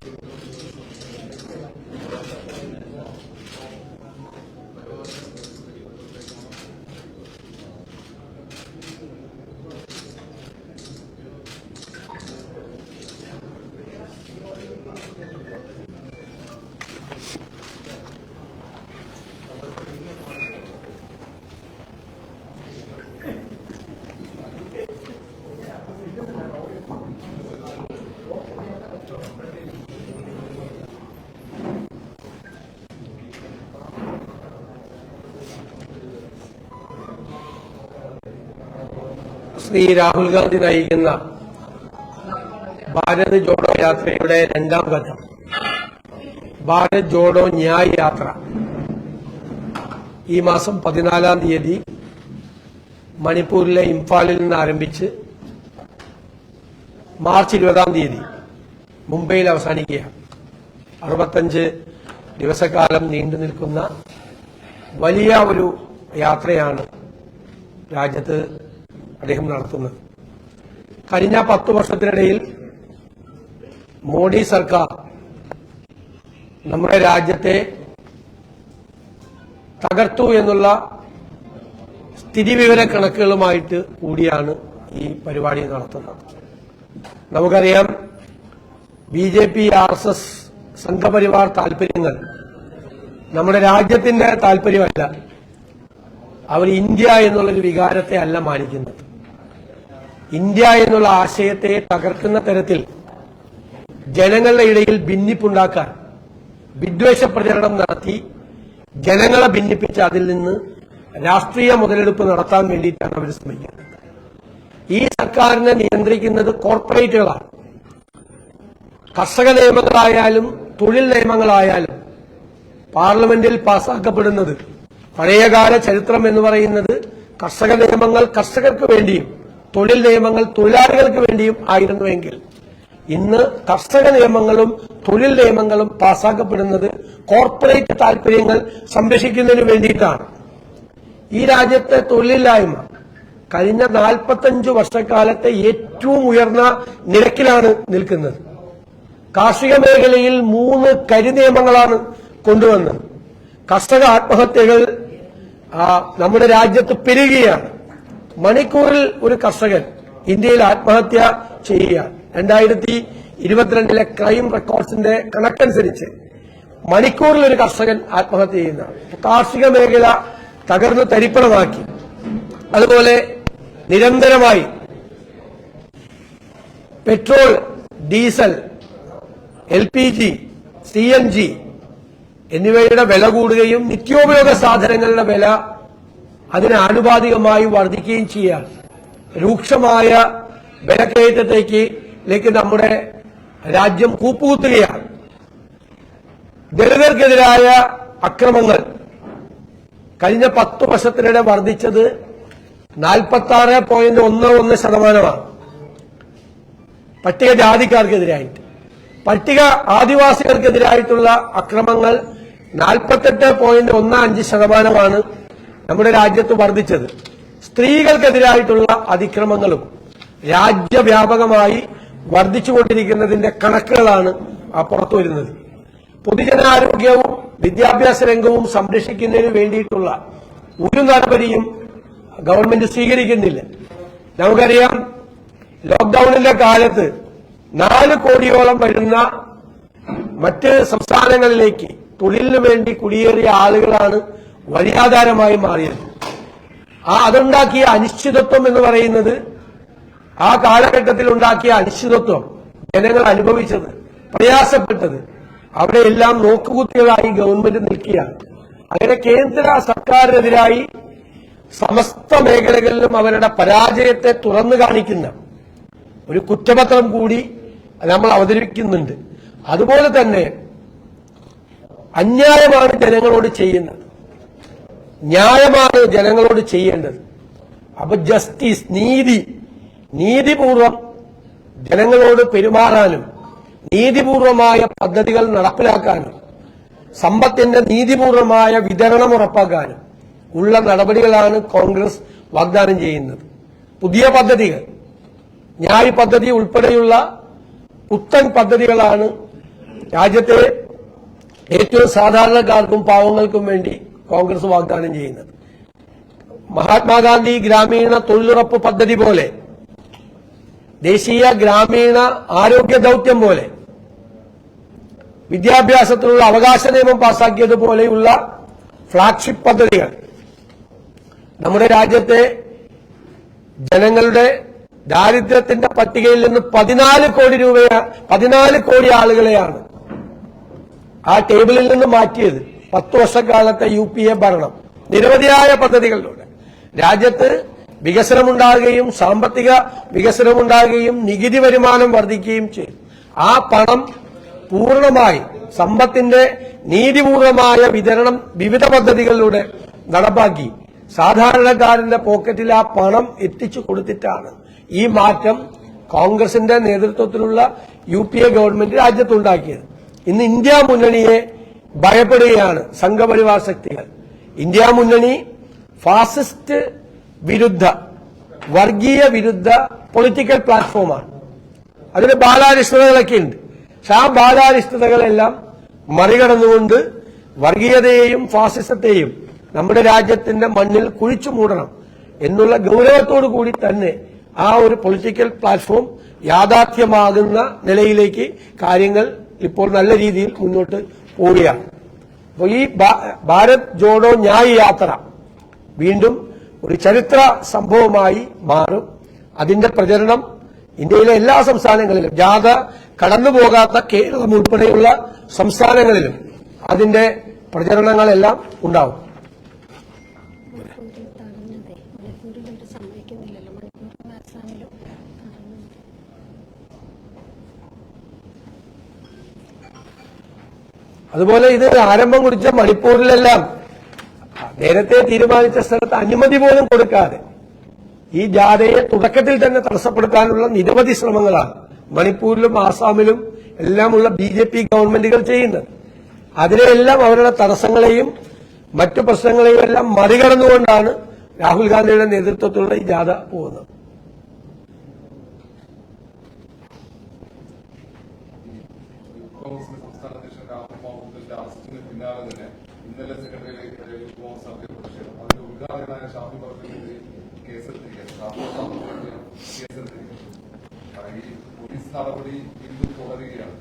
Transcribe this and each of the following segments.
なお? ശ്രീ രാഹുൽ ഗാന്ധി നയിക്കുന്ന ഭാരത് ജോഡോ യാത്രയുടെ രണ്ടാം ഘട്ടം. ഭാരത് ജോഡോ ന്യായ് യാത്ര. ഈ മാസം പതിനാലാം തീയതി മണിപ്പൂരിലെ ഇംഫാലിൽ നിന്ന് ആരംഭിച്ച് മാർച്ച് ഇരുപതാം തീയതി മുംബൈയിൽ അവസാനിക്കുക അറുപത്തഞ്ച് ദിവസക്കാലം നീണ്ടു നിൽക്കുന്ന വലിയ ഒരു യാത്രയാണ് രാജ്യത്ത് അദ്ദേഹം നടത്തുന്നത്. കഴിഞ്ഞ പത്തു വർഷത്തിനിടയിൽ മോഡി സർക്കാർ നമ്മുടെ രാജ്യത്തെ തകർത്തു എന്നുള്ള സ്ഥിതിവിവര കണക്കുകളുമായിട്ട് കൂടിയാണ് ഈ പരിപാടി നടത്തുന്നത്. നമുക്കറിയാം B J P R S S Sangh Parivar താൽപര്യങ്ങൾ നമ്മുടെ രാജ്യത്തിന്റെ താൽപര്യമല്ല. അവർ ഇന്ത്യ എന്നുള്ളൊരു വികാരത്തെ അല്ല മാനിക്കുന്നത്. ഇന്ത്യ എന്നുള്ള ആശയത്തെ തകർക്കുന്ന തരത്തിൽ ജനങ്ങളുടെ ഇടയിൽ ഭിന്നിപ്പുണ്ടാക്കാൻ വിദ്വേഷ പ്രചരണം നടത്തി ജനങ്ങളെ ഭിന്നിപ്പിച്ച് അതിൽ നിന്ന് രാഷ്ട്രീയ മുതലെടുപ്പ് നടത്താൻ വേണ്ടിയിട്ടാണ് അവർ ശ്രമിക്കുന്നത്. ഈ സർക്കാരിനെ നിയന്ത്രിക്കുന്നത് കോർപ്പറേറ്റുകളാണ്. കർഷക നിയമങ്ങളായാലും തൊഴിൽ നിയമങ്ങളായാലും പാർലമെന്റിൽ പാസാക്കപ്പെടുന്നത് പഴയകാല ചരിത്രം എന്ന് പറയുന്നത് കർഷക നിയമങ്ങൾ കർഷകർക്ക് വേണ്ടിയും തൊഴിൽ നിയമങ്ങൾ തൊഴിലാളികൾക്ക് വേണ്ടിയും ആയിരുന്നുവെങ്കിൽ ഇന്ന് കർഷക നിയമങ്ങളും തൊഴിൽ നിയമങ്ങളും പാസാക്കപ്പെടുന്നത് കോർപ്പറേറ്റ് താൽപര്യങ്ങൾ സംരക്ഷിക്കുന്നതിന് വേണ്ടിയിട്ടാണ്. ഈ രാജ്യത്തെ തൊഴിലില്ലായ്മ കഴിഞ്ഞ നാൽപ്പത്തഞ്ചു വർഷക്കാലത്തെ ഏറ്റവും ഉയർന്ന നിരക്കിലാണ് നിൽക്കുന്നത്. കാർഷിക മേഖലയിൽ മൂന്ന് കരി നിയമങ്ങളാണ് കൊണ്ടുവന്നത്. കർഷക ആത്മഹത്യകൾ നമ്മുടെ രാജ്യത്ത് പെരുകുകയാണ്. മണിക്കൂറിൽ ഒരു കർഷകൻ ഇന്ത്യയിൽ ആത്മഹത്യ ചെയ്യുകയാണ് രണ്ടായിരത്തി ഇരുപത്തിരണ്ടിലെ ക്രൈം റെക്കോർഡ്സിന്റെ കണക്കനുസരിച്ച് മണിക്കൂറിൽ ഒരു കർഷകൻ ആത്മഹത്യ ചെയ്യുന്നതാണ് കാർഷിക മേഖല തകർന്ന് തരിപ്പണമാക്കി. അതുപോലെ നിരന്തരമായി petrol diesel L P G C N G എന്നിവയുടെ വില കൂടുകയും നിത്യോപയോഗ സാധനങ്ങളുടെ വില അതിന് ആനുപാതികമായി വർദ്ധിക്കുകയും ചെയ്യുക. രൂക്ഷമായ വിലക്കയറ്റത്തേക്ക് ലേക്ക് നമ്മുടെ രാജ്യം കൂപ്പുകുത്തുകയാണ്. ദളിതർക്കെതിരായ അക്രമങ്ങൾ കഴിഞ്ഞ പത്തു വർഷത്തിനിടെ വർദ്ധിച്ചത് നാൽപ്പത്തി ആറ് പോയിന്റ് ഒന്ന് ഒന്ന് ശതമാനമാണ്. പട്ടികജാതിക്കാർക്കെതിരായിട്ട് പട്ടിക ആദിവാസികൾക്കെതിരായിട്ടുള്ള അക്രമങ്ങൾ നാൽപ്പത്തെട്ട് പോയിന്റ് ഒന്ന് അഞ്ച് ശതമാനമാണ്. നമ്മുടെ രാജ്യത്ത് വർദ്ധിച്ചത്. സ്ത്രീകൾക്കെതിരായിട്ടുള്ള അതിക്രമങ്ങളും രാജ്യവ്യാപകമായി വർദ്ധിച്ചുകൊണ്ടിരിക്കുന്നതിന്റെ കണക്കുകളാണ് പുറത്തു വരുന്നത്. പൊതുജനാരോഗ്യവും വിദ്യാഭ്യാസ രംഗവും സംരക്ഷിക്കുന്നതിന് വേണ്ടിയിട്ടുള്ള ഒരു നടപടിയും ഗവൺമെന്റ് സ്വീകരിക്കുന്നില്ല. നമുക്കറിയാം ലോക്ഡൌണിന്റെ കാലത്ത് നാല് കോടിയോളം വരുന്ന മറ്റ് സംസ്ഥാനങ്ങളിലേക്ക് തൊഴിലിനു വേണ്ടി കുടിയേറിയ ആളുകളാണ് വഴിയാധാരമായി മാറിയത്. ആ അതുണ്ടാക്കിയ അനിശ്ചിതത്വം എന്ന് പറയുന്നത് ആ കാലഘട്ടത്തിൽ ഉണ്ടാക്കിയ അനിശ്ചിതത്വം ജനങ്ങൾ അനുഭവിച്ചത് പ്രയാസപ്പെട്ടത്. അവിടെയെല്ലാം നോക്കുകുത്തികളായി ഗവൺമെന്റ് നിൽക്കുകയാണ് അങ്ങനെ കേന്ദ്ര സർക്കാരിനെതിരായി സമസ്ത മേഖലകളിലും അവരുടെ പരാജയത്തെ തുറന്നു കാണിക്കുന്ന ഒരു കുറ്റപത്രം കൂടി നമ്മൾ അവതരിപ്പിക്കുന്നുണ്ട്. അതുപോലെ തന്നെ അന്യായമാണ് ജനങ്ങളോട് ചെയ്യുന്നത്. ന്യായമാണ് ജനങ്ങളോട് ചെയ്യേണ്ടത്. അപ്പൊ ജസ്റ്റിസ് നീതി നീതിപൂർവം ജനങ്ങളോട് പെരുമാറാനും നീതിപൂർവമായ പദ്ധതികൾ നടപ്പിലാക്കാനും സമ്പത്തിന്റെ നീതിപൂർവമായ വിതരണം ഉറപ്പാക്കാനും ഉള്ള നടപടികളാണ് കോൺഗ്രസ് വാഗ്ദാനം ചെയ്യുന്നത്. പുതിയ പദ്ധതികൾ ന്യായ് പദ്ധതി ഉൾപ്പെടെയുള്ള പുത്തൻ പദ്ധതികളാണ് രാജ്യത്തെ ഏറ്റവും സാധാരണക്കാർക്കും പാവങ്ങൾക്കും വേണ്ടി കോൺഗ്രസ് വാഗ്ദാനം ചെയ്യുന്നത്. മഹാത്മാഗാന്ധി ഗ്രാമീണ തൊഴിലുറപ്പ് പദ്ധതി പോലെ ദേശീയ ഗ്രാമീണ ആരോഗ്യ ദൌത്യം പോലെ വിദ്യാഭ്യാസത്തിനുള്ള അവകാശ നിയമം പാസാക്കിയതുപോലെയുള്ള ഫ്ളാഗ്ഷിപ്പ് പദ്ധതികൾ. നമ്മുടെ രാജ്യത്തെ ജനങ്ങളുടെ ദാരിദ്ര്യത്തിന്റെ പട്ടികയിൽ നിന്ന് പതിനാല് കോടി രൂപയാണ് പതിനാല് കോടി ആളുകളെയാണ് ആ ടേബിളിൽ നിന്ന് മാറ്റിയത്. പത്ത് വർഷക്കാലത്തെ യു പി എ ഭരണം. നിരവധിയായ പദ്ധതികളിലൂടെ. രാജ്യത്ത് വികസനമുണ്ടാകുകയും സാമ്പത്തിക വികസനമുണ്ടാകുകയും നികുതി വരുമാനം വർദ്ധിക്കുകയും ചെയ്തു. ആ പണം പൂർണമായി സമ്പത്തിന്റെ നീതിപൂർവമായ വിതരണം വിവിധ പദ്ധതികളിലൂടെ നടപ്പാക്കി. സാധാരണക്കാരന്റെ പോക്കറ്റിൽ ആ പണം എത്തിച്ചു കൊടുത്തിട്ടാണ് ഈ മാറ്റം കോൺഗ്രസിന്റെ നേതൃത്വത്തിലുള്ള യു പി എ ഗവൺമെന്റ് രാജ്യത്തുണ്ടാക്കിയത്. ഇന്ന് ഇന്ത്യ മുന്നണിയെ ഭയപ്പെടുകയാണ് സംഘപരിവാർ ശക്തികൾ ഇന്ത്യ മുന്നണി ഫാസിസ്റ്റ് വിരുദ്ധ വർഗീയ വിരുദ്ധ പൊളിറ്റിക്കൽ പ്ലാറ്റ്ഫോമാണ്. അതിന് ബാലാരിഷ്ടതകളൊക്കെ ഉണ്ട് പക്ഷെ ആ ബാലാരിഷ്ടതകളെല്ലാം മറികടന്നുകൊണ്ട് വർഗീയതയെയും ഫാസിസത്തെയും നമ്മുടെ രാജ്യത്തിന്റെ മണ്ണിൽ കുഴിച്ചു മൂടണം എന്നുള്ള ഗൗരവത്തോടു കൂടി തന്നെ ആ ഒരു പൊളിറ്റിക്കൽ പ്ലാറ്റ്ഫോം യാഥാർത്ഥ്യമാകുന്ന നിലയിലേക്ക് കാര്യങ്ങൾ ഇപ്പോൾ നല്ല രീതിയിൽ മുന്നോട്ട് പോവുകയാണ് അപ്പോൾ ഈ ഭാരത് ജോഡോ ന്യായ് യാത്ര വീണ്ടും ഒരു ചരിത്ര സംഭവമായി മാറും. അതിന്റെ പ്രചരണം ഇന്ത്യയിലെ എല്ലാ സംസ്ഥാനങ്ങളിലും ജാഥ കടന്നുപോകാത്ത കേരളം ഉൾപ്പെടെയുള്ള സംസ്ഥാനങ്ങളിലും അതിന്റെ പ്രചരണങ്ങളെല്ലാം ഉണ്ടാവും. അതുപോലെ ഇത് ആരംഭം കുറിച്ച മണിപ്പൂരിലെല്ലാം നേരത്തെ തീരുമാനിച്ച സ്ഥലത്ത് അനുമതി പോലും കൊടുക്കാതെ ഈ ജാഥയെ തുടക്കത്തിൽ തന്നെ തടസ്സപ്പെടുത്താനുള്ള നിരവധി ശ്രമങ്ങളാണ് മണിപ്പൂരിലും ആസാമിലും എല്ലാമുള്ള ബി ജെ പി ഗവൺമെന്റുകൾ ചെയ്യുന്നത്. അതിനെയെല്ലാം അവരുടെ തടസ്സങ്ങളെയും മറ്റു പ്രശ്നങ്ങളെയും എല്ലാം മറികടന്നുകൊണ്ടാണ് രാഹുൽ ഗാന്ധിയുടെ നേതൃത്വത്തിലുള്ള ഈ ജാഥ പോകുന്നത്. കോൺഗ്രസിന്റെ അറസ്റ്റിന് പിന്നാലെ തന്നെ ഇന്നലെ സെക്രട്ടറിയിലേക്ക് പ്രതിഷേധം അതിന്റെ ഉദ്ഘാടകനായ ഷാഫി കേസെടുത്തിരിക്കുകയാണ് കേസെടുത്തിരിക്കുകയാണ് ഈ പോലീസ് നടപടി ഇന്നും തുടരുകയാണ്.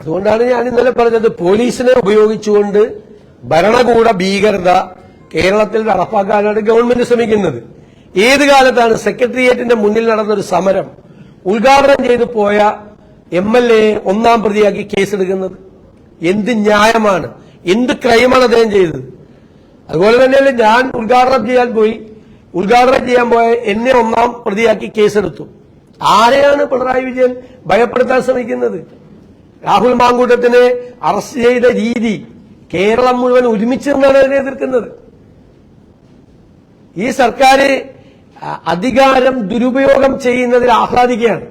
അതുകൊണ്ടാണ് ഞാൻ ഇന്നലെ പറഞ്ഞത് പോലീസിനെ ഉപയോഗിച്ചുകൊണ്ട് ഭരണകൂട ഭീകരത കേരളത്തിൽ നടപ്പാക്കാനാണ് ഗവൺമെന്റ് ശ്രമിക്കുന്നത് ഏത് കാലത്താണ് സെക്രട്ടേറിയറ്റിന്റെ മുന്നിൽ നടന്നൊരു സമരം ഉദ്ഘാടനം ചെയ്തു പോയ എം എൽ എ ഒന്നാം പ്രതിയാക്കി കേസെടുക്കുന്നത്. എന്ത് ന്യായമാണ്? എന്ത് ക്രൈമാണ് അദ്ദേഹം ചെയ്തത്? അതുപോലെ തന്നെ ഞാൻ ഉദ്ഘാടനം ചെയ്യാൻ പോയി. ഉദ്ഘാടനം ചെയ്യാൻ പോയ എന്നെ ഒന്നാം പ്രതിയാക്കി കേസെടുത്തു. ആരെയാണ് പിണറായി വിജയൻ ഭയപ്പെടുത്താൻ ശ്രമിക്കുന്നത്? രാഹുൽ മാങ്കൂട്ടത്തിനെ അറസ്റ്റ് ചെയ്ത രീതി കേരളം മുഴുവൻ ഒരുമിച്ച് നിന്നാണ് അതിനെ എതിർക്കുന്നത്. ഈ സർക്കാർ അധികാരം ദുരുപയോഗം ചെയ്യുന്നതിൽ ആഹ്ലാദിക്കുകയാണ്.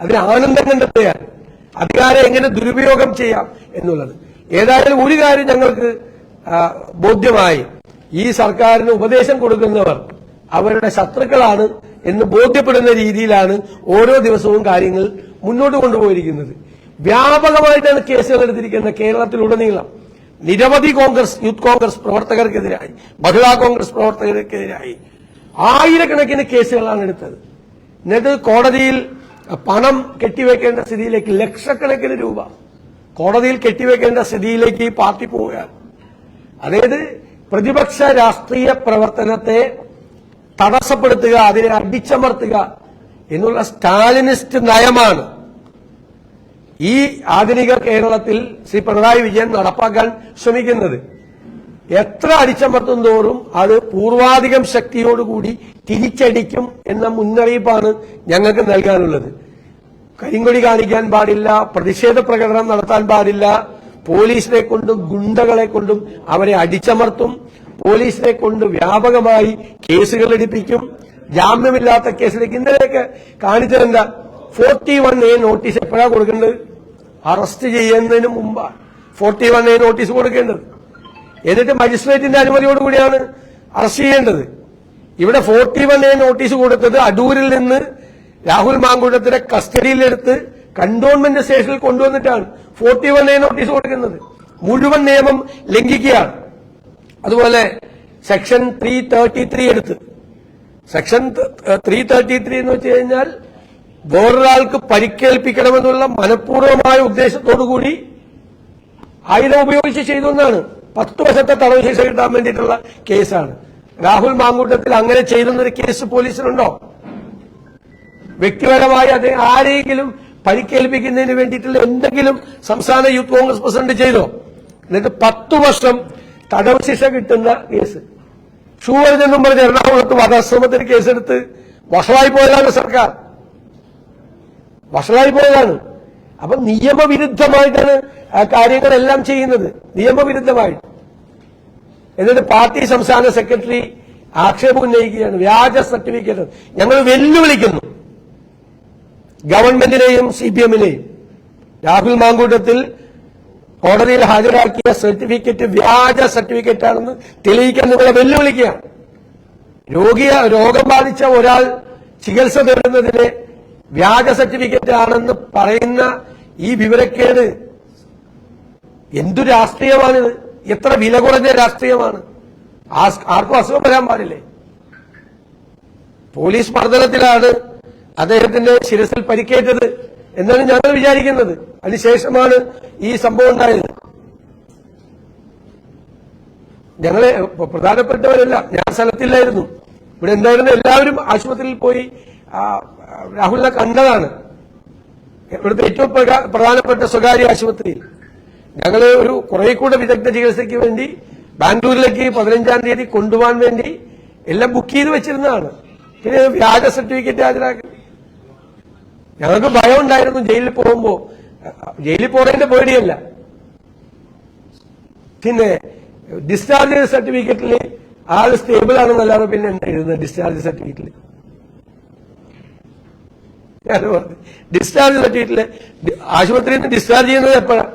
അതിന് ആനന്ദം കണ്ടെത്തുകയാണ് അധികാരം എങ്ങനെ ദുരുപയോഗം ചെയ്യാം എന്നുള്ളത്. ഏതായാലും ഒരു കാര്യം ഞങ്ങൾക്ക് ബോധ്യമായി. ഈ സർക്കാരിന് ഉപദേശം കൊടുക്കുന്നവർ അവരുടെ ശത്രുക്കളാണ് എന്ന് ബോധ്യപ്പെടുന്ന രീതിയിലാണ് ഓരോ ദിവസവും കാര്യങ്ങൾ മുന്നോട്ട് കൊണ്ടുപോയിരിക്കുന്നത്. വ്യാപകമായിട്ടാണ് കേസുകൾ എടുത്തിരിക്കുന്നത് കേരളത്തിലുടനീളം. നിരവധി കോൺഗ്രസ് യൂത്ത് കോൺഗ്രസ് പ്രവർത്തകർക്കെതിരായി മഹിളാ കോൺഗ്രസ് പ്രവർത്തകർക്കെതിരായി ആയിരക്കണക്കിന് കേസുകളാണ് എടുത്തത്. എന്നിട്ട് കോടതിയിൽ പണം കെട്ടിവെക്കേണ്ട സ്ഥിതിയിലേക്ക് ലക്ഷക്കണക്കിന് രൂപ. കോടതിയിൽ കെട്ടിവെക്കേണ്ട സ്ഥിതിയിലേക്ക് ഈ പാർട്ടി പോവുകയാണ്. അതായത് പ്രതിപക്ഷ രാഷ്ട്രീയ പ്രവർത്തനത്തെ തടസ്സപ്പെടുത്തുക അതിനെ അടിച്ചമർത്തുക എന്നുള്ള സ്റ്റാലിനിസ്റ്റ് നയമാണ് ഈ ആധുനിക കേരളത്തിൽ ശ്രീ പിണറായി വിജയൻ നടപ്പാക്കാൻ ശ്രമിക്കുന്നത്. എത്ര അടിച്ചമർത്തും തോറും അത് പൂർവാധികം ശക്തിയോടുകൂടി തിരിച്ചടിക്കും എന്ന മുന്നറിയിപ്പാണ് ഞങ്ങൾക്ക് നൽകാനുള്ളത്. കരിങ്കൊടി കാണിക്കാൻ പാടില്ല പ്രതിഷേധ പ്രകടനം നടത്താൻ പാടില്ല പോലീസിനെ കൊണ്ടും ഗുണ്ടകളെ കൊണ്ടും അവരെ അടിച്ചമർത്തും പോലീസിനെ കൊണ്ട് വ്യാപകമായി കേസുകൾ എടുപ്പിക്കും ജാമ്യമില്ലാത്ത കേസിലേക്ക് ഇന്നലെയൊക്കെ കാണിച്ചതെന്താ? ഫോർട്ടി വൺ എ നോട്ടീസ് എപ്പോഴാണ് കൊടുക്കേണ്ടത്? അറസ്റ്റ് ചെയ്യുന്നതിന് മുമ്പാണ് ഫോർട്ടി വൺ എ നോട്ടീസ് കൊടുക്കേണ്ടത്. എന്നിട്ട് മജിസ്ട്രേറ്റിന്റെ അനുമതിയോടുകൂടിയാണ് അറസ്റ്റ് ചെയ്യേണ്ടത്. ഇവിടെ ഫോർട്ടി വൺ എ നോട്ടീസ് കൊടുത്തത് അടൂരിൽ നിന്ന് രാഹുൽ മാങ്കുഴത്തിനെ കസ്റ്റഡിയിലെടുത്ത് കണ്ടോൺമെന്റ് സ്റ്റേഷനിൽ കൊണ്ടുവന്നിട്ടാണ് ഫോർട്ടി വൺ എ നോട്ടീസ് കൊടുക്കുന്നത്. മുഴുവൻ നിയമം ലംഘിക്കുകയാണ്. അതുപോലെ സെക്ഷൻ ത്രീ തേർട്ടി ത്രീ എടുത്ത്. സെക്ഷൻ ത്രീ തേർട്ടി ത്രീ എന്ന് വെച്ച് കഴിഞ്ഞാൽ വേറൊരാൾക്ക് പരിക്കേൽപ്പിക്കണമെന്നുള്ള മനഃപൂർവമായ ഉദ്ദേശത്തോടുകൂടി ആയുധം ഉപയോഗിച്ച് ചെയ്തു എന്നാണ്. പത്ത് വർഷത്തെ തടവ് ശിക്ഷ കിട്ടാൻ വേണ്ടിയിട്ടുള്ള കേസാണ്. രാഹുൽ മാങ്കൂട്ടത്തിൽ അങ്ങനെ ചെയ്തെന്നൊരു കേസ് പോലീസിനുണ്ടോ വ്യക്തിപരമായി അത് ആരെങ്കിലും പരിക്കേൽപ്പിക്കുന്നതിന് വേണ്ടിയിട്ടുള്ള എന്തെങ്കിലും സംസ്ഥാന യൂത്ത് കോൺഗ്രസ് പ്രസിഡന്റ് ചെയ്തോ? എന്നിട്ട് പത്തു വർഷം തടവ് ശിക്ഷ കിട്ടുന്ന കേസ്. ഷൂവർ നിന്നും പറഞ്ഞ് എറണാകുളത്ത് വധശ്രമത്തിന് കേസെടുത്ത് വഷളായി പോയതാണ് സർക്കാർ. വഷളായി പോയതാണ്. അപ്പൊ നിയമവിരുദ്ധമായിട്ടാണ് കാര്യങ്ങളെല്ലാം ചെയ്യുന്നത്. നിയമവിരുദ്ധമായിട്ട് എന്നിട്ട് പാർട്ടി സംസ്ഥാന സെക്രട്ടറി ആക്ഷേപം ഉന്നയിക്കുകയാണ്. വ്യാജ സർട്ടിഫിക്കറ്റ്. ഞങ്ങൾ വെല്ലുവിളിക്കുന്നു. ഗവൺമെന്റിനെയും സി പി എമ്മിനെയും. രാഹുൽ മാങ്കൂട്ടത്തിൽ കോടതിയിൽ ഹാജരാക്കിയ സർട്ടിഫിക്കറ്റ് വ്യാജ സർട്ടിഫിക്കറ്റ് ആണെന്ന് തെളിയിക്കാൻ നിങ്ങളെ വെല്ലുവിളിക്കുകയാണ്. രോഗിയെ രോഗം ബാധിച്ച ഒരാൾ ചികിത്സ തേടുന്നതിന് വ്യാജ സർട്ടിഫിക്കറ്റ് ആണെന്ന് പറയുന്ന ഈ വിവരക്കേട് എന്തു രാഷ്ട്രീയമാണിത്? എത്ര വില കുറഞ്ഞ രാഷ്ട്രീയമാണ്? ആർക്കും അസുഖം വരാൻ പാടില്ലേ? പോലീസ് മർദ്ദനത്തിലാണ് അദ്ദേഹത്തിന്റെ ശിരസിൽ പരിക്കേറ്റത് എന്നാണ് ഞങ്ങൾ വിചാരിക്കുന്നത്. അതിനുശേഷമാണ് ഈ സംഭവം ഉണ്ടായത്. ഞങ്ങളെ പ്രധാനപ്പെട്ടവരല്ല ഞാൻ സ്ഥലത്തില്ലായിരുന്നു. ഇവിടെ എന്തായിരുന്നു? എല്ലാവരും ആശുപത്രിയിൽ പോയി രാഹുലിനെ കണ്ടതാണ്. ഇവിടുത്തെ ഏറ്റവും പ്രധാനപ്പെട്ട സ്വകാര്യ ആശുപത്രിയിൽ. ഞങ്ങൾ ഒരു കുറെ കൂടെ വിദഗ്ധ ചികിത്സയ്ക്ക് വേണ്ടി ബാംഗ്ലൂരിലേക്ക് പതിനഞ്ചാം തീയതി കൊണ്ടുപോകാൻ വേണ്ടി എല്ലാം ബുക്ക് ചെയ്ത് വെച്ചിരുന്നതാണ്. പിന്നെ വ്യാജ സർട്ടിഫിക്കറ്റ് ഹാജരാക്കി. ഞങ്ങൾക്ക് ഭയം ഉണ്ടായിരുന്നു ജയിലിൽ പോകുമ്പോ. ജയിലിൽ പോകുന്നതിന്റെ പേടിയല്ല. പിന്നെ ഡിസ്ചാർജ് സർട്ടിഫിക്കറ്റിൽ ആൾ സ്റ്റേബിൾ ആണെന്നല്ലാതെ പിന്നെ എന്താ ഡിസ്ചാർജ് സർട്ടിഫിക്കറ്റിൽ ഞാൻ പറഞ്ഞു. ഡിസ്ചാർജ് പറ്റിയിട്ടില്ല. ആശുപത്രിയിൽ നിന്ന് ഡിസ്ചാർജ് ചെയ്യുന്നത് എപ്പോഴാണ്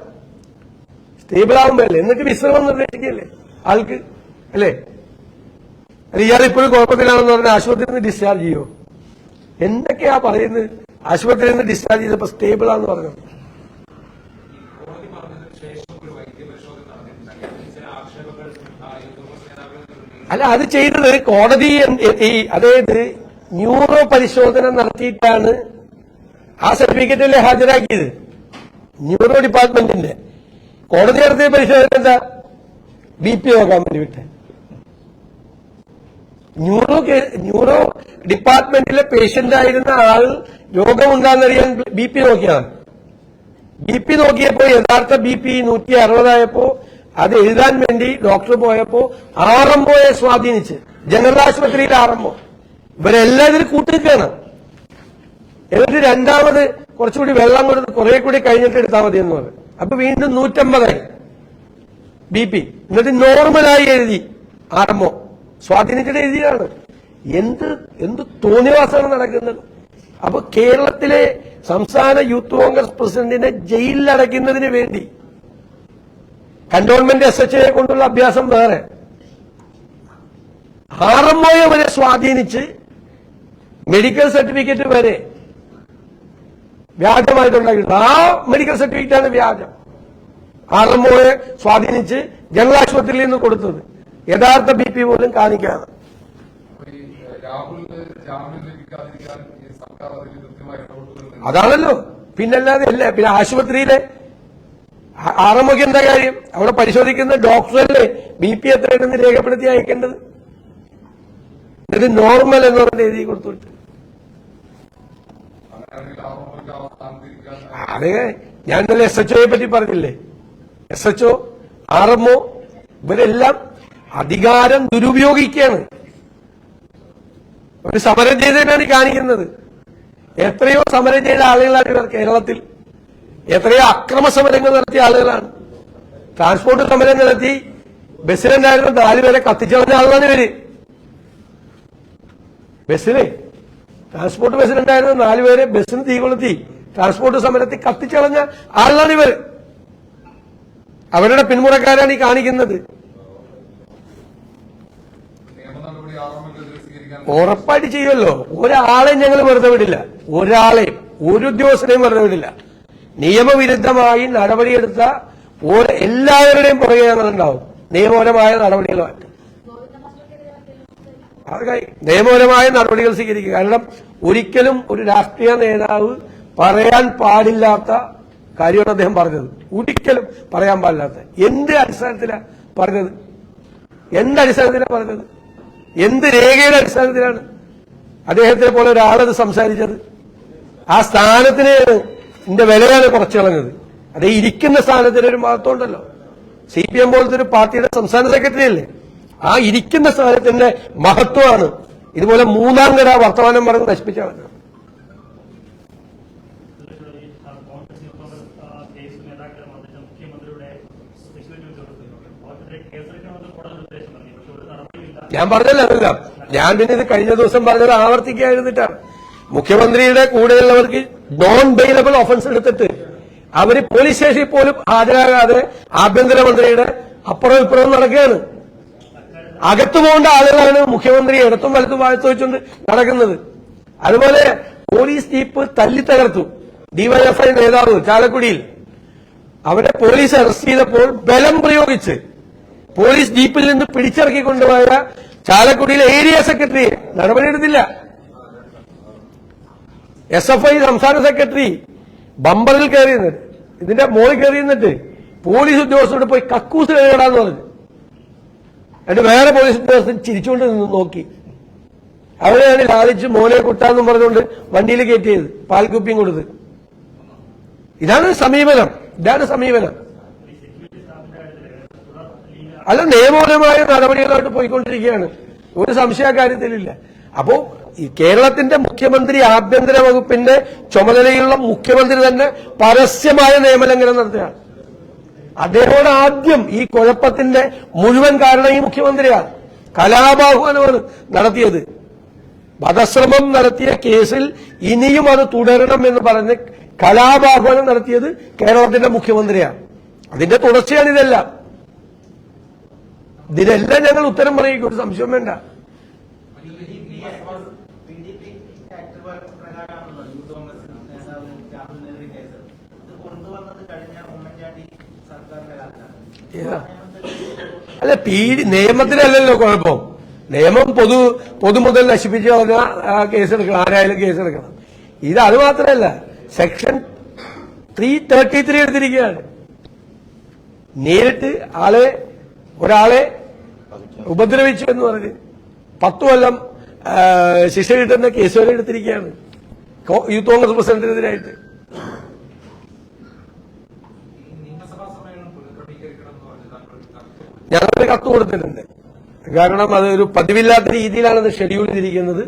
സ്റ്റേബിൾ ആകുമ്പോഴല്ലേ എന്നിട്ട് വിശ്രമം നിർദ്ദേശിക്കല്ലേ ആൾക്ക്? അല്ലേ? ഇയാൾ ഇപ്പോഴും കുഴപ്പത്തിലാണെന്ന് പറഞ്ഞാൽ ആശുപത്രിയിൽ നിന്ന് ഡിസ്ചാർജ് ചെയ്യോ? എന്തൊക്കെയാ പറയുന്നത്? ആശുപത്രിയിൽ നിന്ന് ഡിസ്ചാർജ് ചെയ്തപ്പോ സ്റ്റേബിൾ ആണെന്ന് പറഞ്ഞു. അല്ല അത് ചെയ്തത് കോടതി ഈ അതായത് ന്യൂറോ പരിശോധന നടത്തിയിട്ടാണ് ആ സർട്ടിഫിക്കറ്റല്ലേ ഹാജരാക്കിയത്? ന്യൂറോ ഡിപ്പാർട്ട്മെന്റിന്റെ. കോടതി നടത്തിയ പരിശോധന എന്താ? ബി പി നോക്കാൻ വേണ്ടി വിട്ട്. ന്യൂറോ ന്യൂറോ ഡിപ്പാർട്ട്മെന്റിലെ പേഷ്യന്റ് ആയിരുന്ന ആൾ രോഗമുണ്ടാന്നറിയാൻ ബി പി നോക്കിയാണ് ബി പി നോക്കിയപ്പോ യഥാർത്ഥ ബി പി നൂറ്റി അറുപതായപ്പോ അത് എഴുതാൻ വേണ്ടി ഡോക്ടർ പോയപ്പോ ആറംബോയെ സ്വാധീനിച്ച്. ജനറൽ ആശുപത്രിയിൽ ആറംബോ ഇവരെല്ലാം ഇതിൽ കൂട്ടിരിക്കുകയാണ് എന്നിട്ട് രണ്ടാമത് കുറച്ചുകൂടി വെള്ളം കൊടുത്ത് കുറെ കൂടി കഴിഞ്ഞിട്ട് എടുത്താൽ മതി എന്ന് പറഞ്ഞു. അപ്പൊ വീണ്ടും നൂറ്റമ്പതായി. B P. എന്നിട്ട് നോർമലായി എഴുതി. ആരംഭം സ്വാധീനിച്ചിട്ട് എഴുതിയാണ് എന്ത് എന്ത് തോന്നിവാസമാണ് നടക്കുന്നത്? അപ്പൊ കേരളത്തിലെ സംസ്ഥാന യൂത്ത് കോൺഗ്രസ് പ്രസിഡന്റിനെ ജയിലിൽ ജയിലിലടയ്ക്കുന്നതിന് വേണ്ടി കന്റോൺമെന്റ് എസ് എച്ച് എ കൊണ്ടുള്ള അഭ്യാസം വേറെ. ആർ വരെ സ്വാധീനിച്ച് മെഡിക്കൽ സർട്ടിഫിക്കറ്റ് വരെ വ്യാജമായിട്ടുണ്ടാക്കിയിട്ടുണ്ട് ആ മെഡിക്കൽ സർട്ടിഫിക്കറ്റാണ് വ്യാജം. ആർ സ്വാധീനിച്ച് ജനറൽ ആശുപത്രിയിൽ നിന്ന് കൊടുത്തത്. യഥാർത്ഥ ബി പി പോലും കാണിക്കാതെ. അതാണല്ലോ. പിന്നല്ലാതെ അല്ലേ പിന്നെ ആശുപത്രിയിലെ ആർ എന്താ കാര്യം? അവിടെ പരിശോധിക്കുന്ന ഡോക്ടറല്ലേ ബി പി എത്രയുണ്ടെന്ന് രേഖപ്പെടുത്തി അയക്കേണ്ടത്? ഇത് നോർമൽ എന്ന് പറഞ്ഞ് എഴുതി കൊടുത്തുവിട്ട് അത് ഞാൻ ഇന്നലെ എസ് എച്ച് ഒയെ പറ്റി പറഞ്ഞില്ലേ? S H O R M O ഇവരെല്ലാം അധികാരം ദുരുപയോഗിക്കുകയാണ്. ഒരു സമരം ചെയ്തതിനാണ് കാണിക്കുന്നത്. എത്രയോ സമരം ചെയ്ത ആളുകളാണ് ഇവർ കേരളത്തിൽ. എത്രയോ അക്രമ സമരങ്ങൾ നടത്തിയ ആളുകളാണ്. ട്രാൻസ്പോർട്ട് സമരം നടത്തി ബസ്സിലുണ്ടായിരുന്ന നാലുപേരെ പറഞ്ഞ ആളാണ് ഇവർ. ബസ്സിലെ ട്രാൻസ്പോർട്ട് ബസ്സിലുണ്ടായിരുന്ന നാലുപേരെ ബസ്സിന് തീ കൊളുത്തി ട്രാൻസ്പോർട്ട് സമരത്തിൽ കത്തിച്ചളഞ്ഞ ആളാണ് അവരുടെ പിന്മുറക്കാരാണ് ഈ കാണിക്കുന്നത്. ഉറപ്പായിട്ട് ചെയ്യുമല്ലോ. ഒരാളെയും ഞങ്ങൾ വെറുതെ വിടില്ല. ഒരാളെയും ഒരു ഉദ്യോഗസ്ഥനെയും വെറുതെ വിടില്ല. നിയമവിരുദ്ധമായി നടപടിയെടുത്ത എല്ലാവരുടെയും പുറകെ ഞങ്ങളുണ്ടാവും. നിയമപരമായ നടപടികളുമായിട്ട്. നിയമപരമായ നടപടികൾ സ്വീകരിക്കുക. കാരണം ഒരിക്കലും ഒരു രാഷ്ട്രീയ നേതാവ് പറയാൻ പാടില്ലാത്ത കാര്യമാണ് അദ്ദേഹം പറഞ്ഞത്. ഒരിക്കലും പറയാൻ പാടില്ലാത്ത. എന്ത് അടിസ്ഥാനത്തിലാണ് പറഞ്ഞത്? എന്ത് അടിസ്ഥാനത്തിലാണ് പറഞ്ഞത്? എന്ത് രേഖയുടെ അടിസ്ഥാനത്തിലാണ് അദ്ദേഹത്തെ പോലെ ഒരാളത് സംസാരിച്ചത്? ആ സ്ഥാനത്തിന് എന്റെ വിലയാണ് കുറച്ചു കളഞ്ഞത്. അതേ ഇരിക്കുന്ന സ്ഥാനത്തിന് ഒരു മഹത്വം സി പി എം പോലത്തെ ഒരു പാർട്ടിയുടെ സംസ്ഥാന സെക്രട്ടറി അല്ലേ? ആ ഇരിക്കുന്ന സ്ഥാനത്തിന്റെ മഹത്വമാണ്. ഇതുപോലെ മൂന്നാം നിര വർത്തമാനം പറഞ്ഞ് നടപടിയില്ല ഞാൻ പറഞ്ഞല്ലോ ഞാൻ പിന്നെ ഇത് കഴിഞ്ഞ ദിവസം പറഞ്ഞത് ആവർത്തിക്കായിരുന്നിട്ടാണ് മുഖ്യമന്ത്രിയുടെ കൂടെയുള്ളവർക്ക് നോൺ ബെയിലബിൾ ഓഫൻസ് എടുത്തിട്ട് അവർ പോലീസ് സ്റ്റേഷനിൽ പോലും ഹാജരാകാതെ ആഭ്യന്തരമന്ത്രിയുടെ അപ്പുറം ഇപ്പുറം നടക്കുകയാണ്. അകത്തു പോകേണ്ട ആളുകളാണ് മുഖ്യമന്ത്രി ഇടത്തും വലത്തും വാഴ്ത്തു വെച്ചുകൊണ്ട് നടക്കുന്നത്. അതുപോലെ പോലീസ് ജീപ്പ് തല്ലി തകർത്തു. ഡിവൈഎഫ്ഐ നേതാവ് ചാലക്കുടിയിൽ. അവരെ പോലീസ് അറസ്റ്റ് ചെയ്തപ്പോൾ ബലം പ്രയോഗിച്ച് പോലീസ് ജീപ്പിൽ നിന്ന് പിടിച്ചിറക്കി കൊണ്ടുപോയ ചാലക്കുടിയിലെ ഏരിയ സെക്രട്ടറി നടപടിയെടുത്തില്ല. എസ് എഫ് ഐ സംസ്ഥാന സെക്രട്ടറി ബമ്പറിൽ കയറി നിന്നിട്ട് ഇതിന്റെ മോളിൽ കയറി നിന്നിട്ട് പോലീസ് ഉദ്യോഗസ്ഥരോട് പോയി കക്കൂസ് കഴുകടാന്ന് പറഞ്ഞു. എന്നിട്ട് വേറെ പോലീസ് ഉദ്യോഗസ്ഥൻ ചിരിച്ചുകൊണ്ട് നിന്ന് നോക്കി. അവരെയാണ് ലാലിച്ച് മോനെ കുട്ടാന്നും പറഞ്ഞുകൊണ്ട് വണ്ടിയിൽ കയറ്റിയത് പാൽക്കുപ്പിയും കൊടുത്ത്. ഇതാണ് സമീപനം ഇതാണ് സമീപനം. അല്ല നിയമപരമായ നടപടികളായിട്ട് പോയിക്കൊണ്ടിരിക്കുകയാണ്. ഒരു സംശയ കാര്യത്തിലില്ല. അപ്പോ കേരളത്തിന്റെ മുഖ്യമന്ത്രി ആഭ്യന്തര വകുപ്പിന്റെ ചുമതലയുള്ള മുഖ്യമന്ത്രി തന്നെ പരസ്യമായ നിയമലംഘനം നടത്തുകയാണ്. അദ്ദേഹത്തോട് ആദ്യം ഈ കുഴപ്പത്തിന്റെ മുഴുവൻ കാരണം ഈ മുഖ്യമന്ത്രിയാണ്. കലാപാഹ്വാനമാണ് നടത്തിയത്. വധശ്രമം നടത്തിയ കേസിൽ ഇനിയും അത് തുടരണം എന്ന് പറഞ്ഞ് കലാപാഹ്വാനം നടത്തിയത് കേരളത്തിന്റെ മുഖ്യമന്ത്രിയാണ്. അതിന്റെ തുടർച്ചയാണ് ഇതെല്ലാം. ഇതിനെല്ലാം ഞങ്ങൾ ഉത്തരം പറയുക ഒരു സംശയം വേണ്ട പിഡിപി ആക്ട് പ്രകാരമാണല്ലോ യൂത്ത് കോൺഗ്രസ് നേതാവ് രാഹുലിനെതിരെ കേസ് ഇത് കൊണ്ടുവന്നത് കഴിഞ്ഞ ഉമ്മൻചാണ്ടി സർക്കാരിന്റെ കാലത്താണ് ഏതാ? അല്ല പീഡി നിയമത്തിലല്ലല്ലോ കുഴപ്പം. നിയമം പൊതു പൊതുമുതൽ നശിപ്പിച്ച് പറഞ്ഞാൽ കേസെടുക്കണം. ആരായാലും കേസെടുക്കണം. ഇത് അത് മാത്രമല്ല സെക്ഷൻ ത്രീ തേർട്ടി ത്രീ എടുത്തിരിക്കുകയാണ്. നേരിട്ട് ആളെ ഒരാളെ ഉപദ്രവിച്ചു എന്ന് പറഞ്ഞ് പത്തു കൊല്ലം ശിക്ഷ കിട്ടുന്ന കേസ് വരെ എടുത്തിരിക്കുകയാണ്. യൂത്ത് കോൺഗ്രസ് പ്രസിഡന്റിനെതിരായിട്ട്. ഞങ്ങളൊരു കത്ത് കൊടുത്തിട്ടുണ്ട്. കാരണം അതൊരു പതിവില്ലാത്ത രീതിയിലാണ് അത് ഷെഡ്യൂൾ ചെയ്തിരിക്കുന്നത്.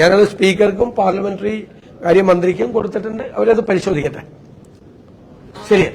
ഞാനത് സ്പീക്കർക്കും പാർലമെന്ററി കാര്യമന്ത്രിക്കും കൊടുത്തിട്ടുണ്ട്. അവരത് പരിശോധിക്കട്ടെ. ശരി